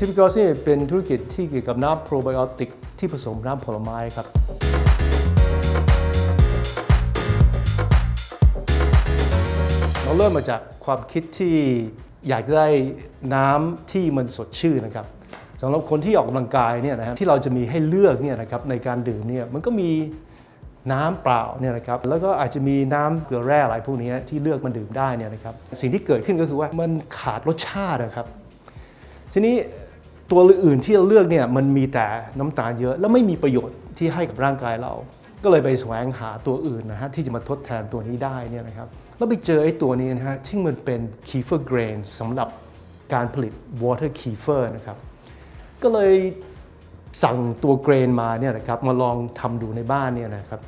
ทิปิกอสนี่เป็นธุรกิจที่เกี่ยวกับน้ำโปรไบโอติกที่ผสมน้ำผลไม้ครับเราเริ่มมาจากความคิดที่อยากได้น้ำที่มันสดชื่นนะครับสำหรับคนที่ออกกำลังกายเนี่ยนะครับที่เราจะมีให้เลือกเนี่ยนะครับในการดื่มเนี่ยมันก็มีน้ำเปล่าเนี่ยนะครับแล้วก็อาจจะมีน้ำเกลือแร่อะไรพวกนี้ที่เลือกมาดื่มได้เนี่ยนะครับสิ่งที่เกิดขึ้นก็คือว่ามันขาดรสชาตินะครับ ทีนี้ ตัวอื่นที่เราเลือกเนี่ยมันมีแต่น้ำตาลเยอะ แล้วไม่มีประโยชน์ที่ให้กับร่างกายเรา ก็เลยไปแสวงหาตัวอื่นนะฮะที่จะมาทดแทนตัวนี้ได้เนี่ยนะครับแล้วไปเจอไอ้ตัวนี้นะฮะที่มันเป็น kefir grain สำหรับการผลิต water kefir นะครับก็เลยสั่งตัวเกรนมาเนี่ยนะครับมาลองทำดูในบ้านเนี่ยนะครับ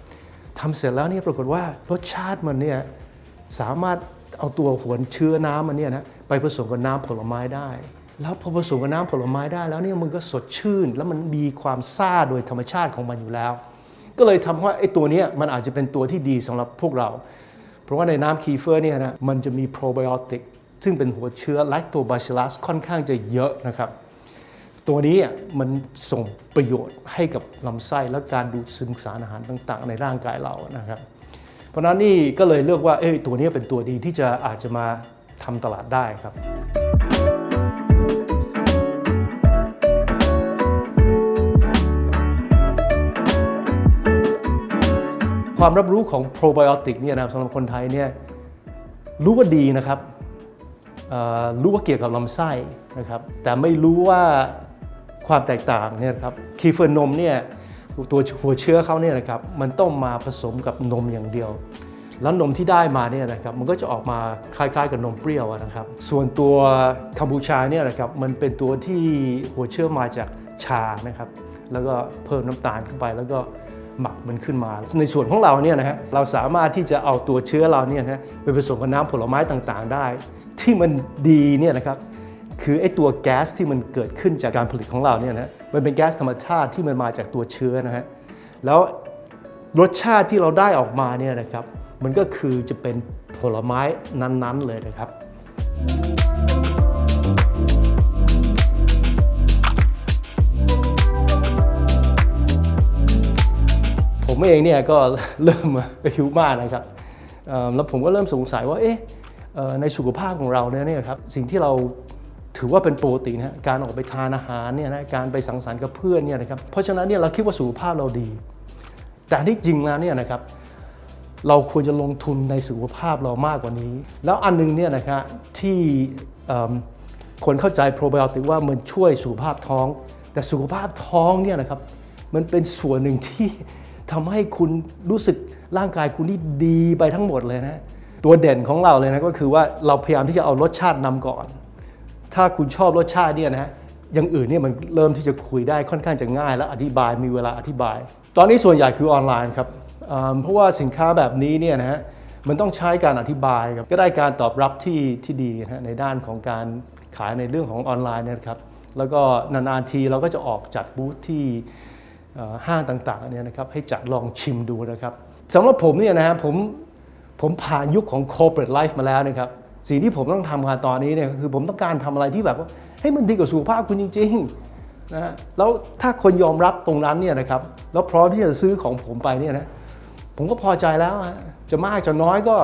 ทำเสร็จแล้วเนี่ยปรากฏว่ารสชาติมันเนี่ยสามารถเอาตัวหวนเชื้อน้ำมันเนี่ยนะไปผสมกับน้ำผลไม้ได้ แล้วพอผสมกับน้ำผลไม้ได้แล้วเนี่ยมันก็สดชื่น แล้วมันมีความซ่าโดยธรรมชาติของมันอยู่แล้ว ก็เลยทำให้ไอ้ตัวเนี้ยมันอาจจะเป็นตัวที่ดีสำหรับพวกเรา เพราะว่าในน้ำคีเฟอร์เนี่ยนะมันจะมีโปรไบโอติกซึ่งเป็นหัวเชื้อแลคโตบาซิลัสค่อนข้างจะเยอะนะครับ ตัวนี้อะมันส่งประโยชน์ให้กับลำไส้และการดูดซึมสารอาหารต่างๆ ในร่างกายเรานะครับ เพราะฉะนั้นนี่ก็เลยเลือกว่าเอ้ยตัวนี้เป็นตัวดีที่จะอาจจะมาทำตลาดได้ครับ ความรับรู้ของโปรไบโอติกเนี่ยนะครับสำหรับคนไทยเนี่ยรู้ว่าดีนะครับรู้ว่าเกี่ยวกับลำไส้นะครับแต่ไม่รู้ว่าความแตกต่างเนี่ยครับคีเฟอร์นมเนี่ยตัวหัวเชื้อเขาเนี่ยนะครับมันต้องมาผสมกับนมอย่างเดียว แล้วนมที่ได้มาเนี่ยนะครับมันก็จะออกมาคล้ายๆกับนมเปรี้ยวนะครับ ส่วนตัวคัมพูชาเนี่ยนะครับมันเป็นตัวที่หัวเชื้อมาจากชานะครับแล้วก็เพิ่มน้ำตาลเข้าไปแล้วก็ หมักมันขึ้นมา ในส่วนของเราเนี่ยนะฮะเราสามารถที่จะเอาตัวเชื้อเราเนี่ยนะไปผสมกับน้ำผลไม้ต่างๆ ได้ ที่มันดีเนี่ยนะครับคือไอ้ตัวแก๊สที่มันเกิดขึ้นจากการผลิตของเราเนี่ยนะมันเป็นแก๊สธรรมชาติที่มันมาจากตัวเชื้อนะฮะแล้วรสชาติที่เราได้ออกมาเนี่ยนะครับ มันก็คือจะเป็นผลไม้นั้นๆเลยนะครับ ผมเองเนี่ยก็เริ่มอายุมากนะครับแล้วผมก็เริ่มสงสัยว่าเอ๊ะในสุขภาพของเราเนี่ยนะครับสิ่งที่เราถือว่าเป็นปกตินะฮะการออกไปทานอาหารเนี่ยนะการไปสังสรรค์กับเพื่อนเนี่ยนะครับเพราะฉะนั้นเนี่ยเราคิดว่าสุขภาพเราดี แต่ที่จริงแล้วเนี่ยนะครับเราควรจะลงทุนในสุขภาพเรามากกว่านี้ แล้วอันนึงเนี่ยนะครับที่คนเข้าใจโปรไบโอติกว่ามันช่วยสุขภาพท้อง แต่สุขภาพท้องเนี่ยนะครับมันเป็นส่วนหนึ่งที่ ทำให้คุณรู้สึกร่างกายคุณนี่ดีไปทั้งหมดเลยนะตัวเด่นของเราเลยนะก็คือว่าเราพยายามที่จะเอารสชาตินำก่อน ถ้าคุณชอบรสชาติเนี่ยนะอย่างอื่นเนี่ยมันเริ่มที่จะคุยได้ค่อนข้างจะง่ายและอธิบายมีเวลาอธิบาย ตอนนี้ส่วนใหญ่คือออนไลน์ครับเเพราะว่าสินค้าแบบนี้เนี่ยนะฮะมันต้องใช้การอธิบายครับก็ได้การตอบรับที่ที่ดีนะฮะในด้านของการขายในเรื่องของออนไลน์นะครับแล้วก็นานๆทีเราก็จะออกจัดบูธที่ ห้างต่างๆเนี่ยนะครับให้จัดลองชิมดูนะครับสำหรับผมเนี่ยนะฮะผมผมผ่านยุคของ corporate life มาแล้วนะครับสิ่งที่ผมต้องทำงานตอนนี้เนี่ยคือผมต้องการทำอะไรที่แบบว่าให้มันดีกับสุขภาพคุณจริงๆนะฮะแล้วถ้าคนยอมรับตรงนั้นเนี่ยนะครับแล้วพร้อมที่จะซื้อของผมไปเนี่ยนะผมก็พอใจแล้วฮะจะมากจะน้อยก็